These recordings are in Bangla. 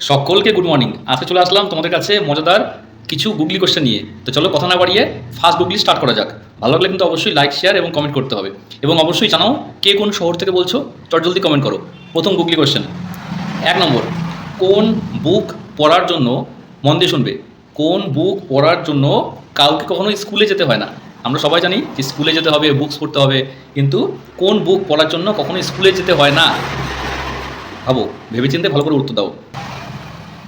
সকলকে গুড মর্নিং আজকে চলে আসলাম তোমাদের কাছে মজাদার কিছু গুগলি কোশ্চেন নিয়ে। তো চলো কথা না বাড়িয়ে ফার্স্ট গুগলি স্টার্ট করা যাক। ভালো লাগলে কিন্তু অবশ্যই লাইক শেয়ার এবং কমেন্ট করতে হবে। এবং অবশ্যই জানাও কে কোন শহর থেকে বলছো? চট জলদি কমেন্ট করো। প্রথম গুগলি কোশ্চেন এক নম্বর, কোন বুক পড়ার জন্য মন দিয়ে শুনবে? কোন বুক পড়ার জন্য কাউকে কখনো স্কুলে যেতে হয় না? আমরা সবাই জানি যে স্কুলে যেতে হবে বুকস পড়তে হবে। কিন্তু কোন বুক পড়ার জন্য কখনো স্কুলে যেতে হয় না? ভাবো, ভেবেচিন্তে ভালো করে উত্তর দাও।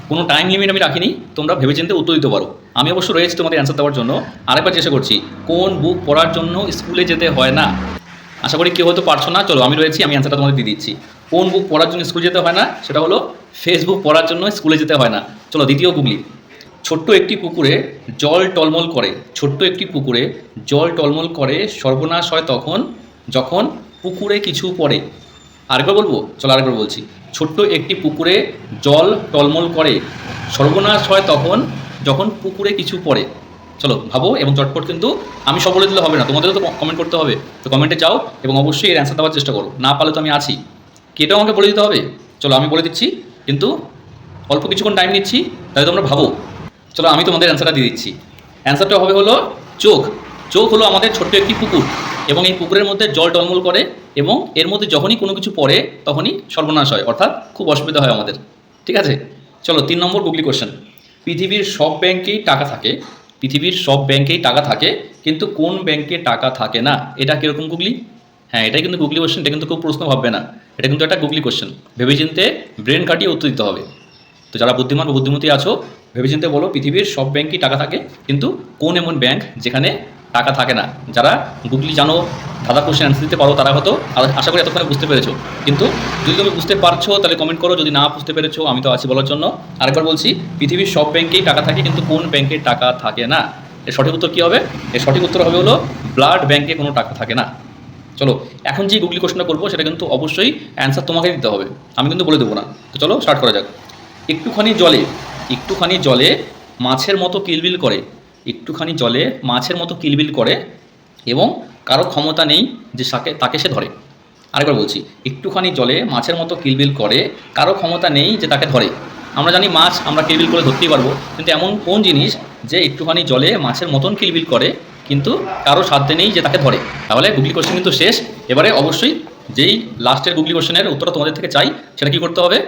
কোনো টাইম লিমিট আমি রাখিনি, তোমরা ভেবেচিন্তে উত্তর দিতে পারো। আমি অবশ্য রয়েছি তোমাদের অ্যান্সার দেওয়ার জন্য। আরেকবার চেষ্টা করছি, কোন বুক পড়ার জন্য স্কুলে যেতে হয় না? আশা করি কেউ হয়তো পারছ না। চলো, আমি রয়েছি, আমি অ্যান্সারটা তোমাদের দিয়ে দিচ্ছি। কোন বুক পড়ার জন্য স্কুলে যেতে হয় না? সেটা হলো ফেসবুক পড়ার জন্য স্কুলে যেতে হয় না। চলো, দ্বিতীয় গুগলি ছোট্ট একটি পুকুরে জল টলমল করে, ছোট্ট একটি পুকুরে জল টলমল করে সর্বনাশ হয় তখন, যখন পুকুরে কিছু পড়ে। আরেকবার বলব? চলো, আরেকবার বলছি। ছোট্ট একটি পুকুরে জল টলমল করে। সর্বনাশ হয় তখন, যখন পুকুরে কিছু পড়ে। চলো, ভাবো এবং চটপট কিন্তু আমি সব বলে দিলে হবে না, তোমাদেরও তো কমেন্ট করতে হবে। তো কমেন্টে যাও এবং অবশ্যই এর অ্যান্সার দেওয়ার চেষ্টা করো। না পারলে তো আমি আছি। কেটাও আমাকে বলে দিতে হবে। চলো, আমি বলে দিচ্ছি, কিন্তু অল্প কিছুক্ষণ টাইম নিচ্ছি, তাহলে তোমরা ভাবো। চলো, আমি তোমাদের অ্যান্সারটা দিয়ে দিচ্ছি। অ্যান্সারটা হবে হলো চোখ। চোখ হলো আমাদের ছোট্ট একটি পুকুর। এবং এই পুকুরের মধ্যে জল টলমল করে এবং এর মধ্যে যখনই কোনো কিছু পড়ে, তখনই সর্বনাশ হয়। অর্থাৎ খুব অসুবিধা হয় আমাদের। ঠিক আছে? চলো, তিন নম্বর গুগলি কোশ্চেন পৃথিবীর সব ব্যাংকেই টাকা থাকে। পৃথিবীর সব ব্যাংকেই টাকা থাকে, কিন্তু কোন ব্যাংকে টাকা থাকে না? এটা কীরকম গুগলি? হ্যাঁ এটাই কিন্তু গুগলি কোশ্চেন এটা কিন্তু খুব প্রশ্ন ভাববে না। এটা কিন্তু একটা গুগলি কোশ্চেন ভেবেচিন্তে ব্রেন কাটিয়ে উত্তর দিতে হবে। তো যারা বুদ্ধিমান বুদ্ধিমতী আছো, ভেবেচিন্তে বলো, পৃথিবীর সব ব্যাংকই টাকা থাকে, কিন্তু কোন এমন ব্যাংক যেখানে টাকা থাকে না। যারা গুগলি জানো দাদা কোশ্চেন অ্যান্সার দিতে পারো, তারা হয়তো আশা করি এতক্ষণে বুঝতে পেরেছ। কিন্তু যদি তুমি বুঝতে পারছ, তাহলে কমেন্ট করো। যদি না বুঝতে পেরেছ, আমি তো আছি বলার জন্য। আরেকবার বলছি, পৃথিবীর সব ব্যাংকেই টাকা থাকে, কিন্তু কোন ব্যাংকে টাকা থাকে না? এর সঠিক উত্তর কী হবে? এর সঠিক উত্তর হবে হলো ব্লাড ব্যাংকে কোনো টাকা থাকে না। চলো, এখন যে গুগলি কোশ্চেনটা করব, সেটা কিন্তু অবশ্যই অ্যান্সার তোমাকে দিতে হবে। আমি কিন্তু বলে দেবো না। তো চলো স্টার্ট করা যাক। একটুখানি জলে একটুখানি জলে মাছের মতো কিলবিল করে। একটুখানি জলে মাছের মতো কিলবিল করে এবং কারও ক্ষমতা নেই যে সাকে তাকে সে ধরে। আরেকবার বলছি, একটুখানি জলে মাছের মতো কিলবিল করে কারও ক্ষমতা নেই যে তাকে ধরে। আমরা জানি মাছ আমরা কিলবিল করে ধরতেই পারব, কিন্তু এমন কোন জিনিস যে একটুখানি জলে মাছের মতন কিলবিল করে, কিন্তু কারও সাধ্যে নেই যে তাকে ধরে? তাহলে গুগলি কোশ্চেন কিন্তু শেষ। এবারে অবশ্যই যেই লাস্টের গুগলি কোশ্চেনের উত্তরটা তোমাদের থেকে চাই, সেটা কী করতে হবে?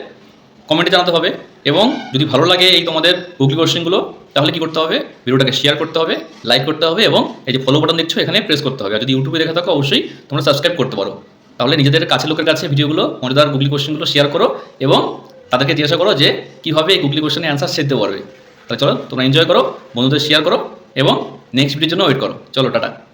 কমেন্টে জানাতে হবে। এবং যদি ভালো লাগে এই তোমাদের গুগলি কোশ্চেনগুলো তাহলে কি করতে হবে? ভিডিওটাকে শেয়ার করতে হবে লাইক করতে হবে এবং এই যে ফলো বাটন দেখছ, এখানে প্রেস করতে হবে। আর যদি ইউটিউবে দেখে থাকো, অবশ্যই তোমরা সাবস্ক্রাইব করতে পারো। তাহলে নিজেদের কাছে লোকের কাছে ভিডিওগুলো, মজাদার গুগলি কোশ্চেনগুলো শেয়ার করো এবং তাদেরকে জিজ্ঞাসা করো যে, কীভাবে এই গুগলি কোশ্চেনের অ্যান্সার শিখতে পারবে। তাহলে চলো, তোমরা এনজয় করো, বন্ধুদের শেয়ার করো এবং নেক্সট ভিডিওর জন্য ওয়েট করো। চলো, টাটা।